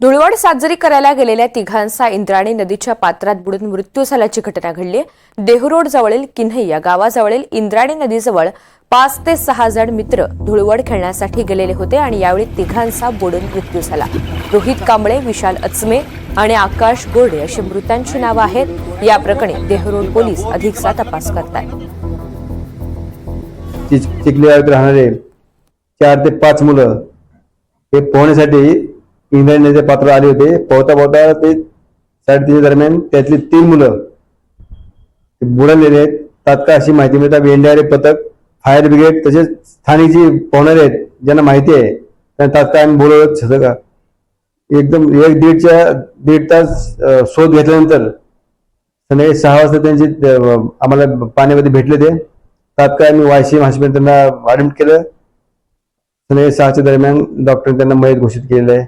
धुळवड साजरी करायला गेलेल्या तिघांचा इंद्राणी नदीच्या पात्रात बुडून मृत्यू झाल्याची घटना घडली. देहरोड जवळील किन्हई या गावाजवळील इंद्राणी नदीजवळ पाच ते सहा जण मित्र धुळवड खेळण्यासाठी गेलेले होते आणि यावेळी तिघांचा बुडून मृत्यू झाला. रोहित कांबळे विशाल अचमे आणि आकाश गोडे अशी मृतांची नावं आहेत. या प्रकरणी देहरोड पोलीस अधिकचा तपास करतात चिच- राहणारे चार ते पाच मुलं हे पोहण्यासाठी इंग्लंड पात्र आले होते पोहता पोहता ते साडेतीनच्या दरम्यान त्यातली तीन मुलं बुडालेले आहेत. तात्काळ अशी माहिती मिळतात एनडीआरए पथक फायर ब्रिगेड तसेच स्थानिक जी पोहणारे आहेत ज्यांना माहिती आहे. त्यांना तात्काळ आम्ही बोलवत सगळं. एकदम एक दीडच्या दीड तास शोध घेतल्यानंतर संध्याकाळी सहा वाजता त्यांची आम्हाला पाण्यामध्ये भेटले ते. तात्काळ आम्ही वायसीएम हॉस्पिटल त्यांना ऍडमिट केलं. संध्याकाळी सहाच्या दरम्यान डॉक्टर त्यांना मयत घोषित केलेलं आहे.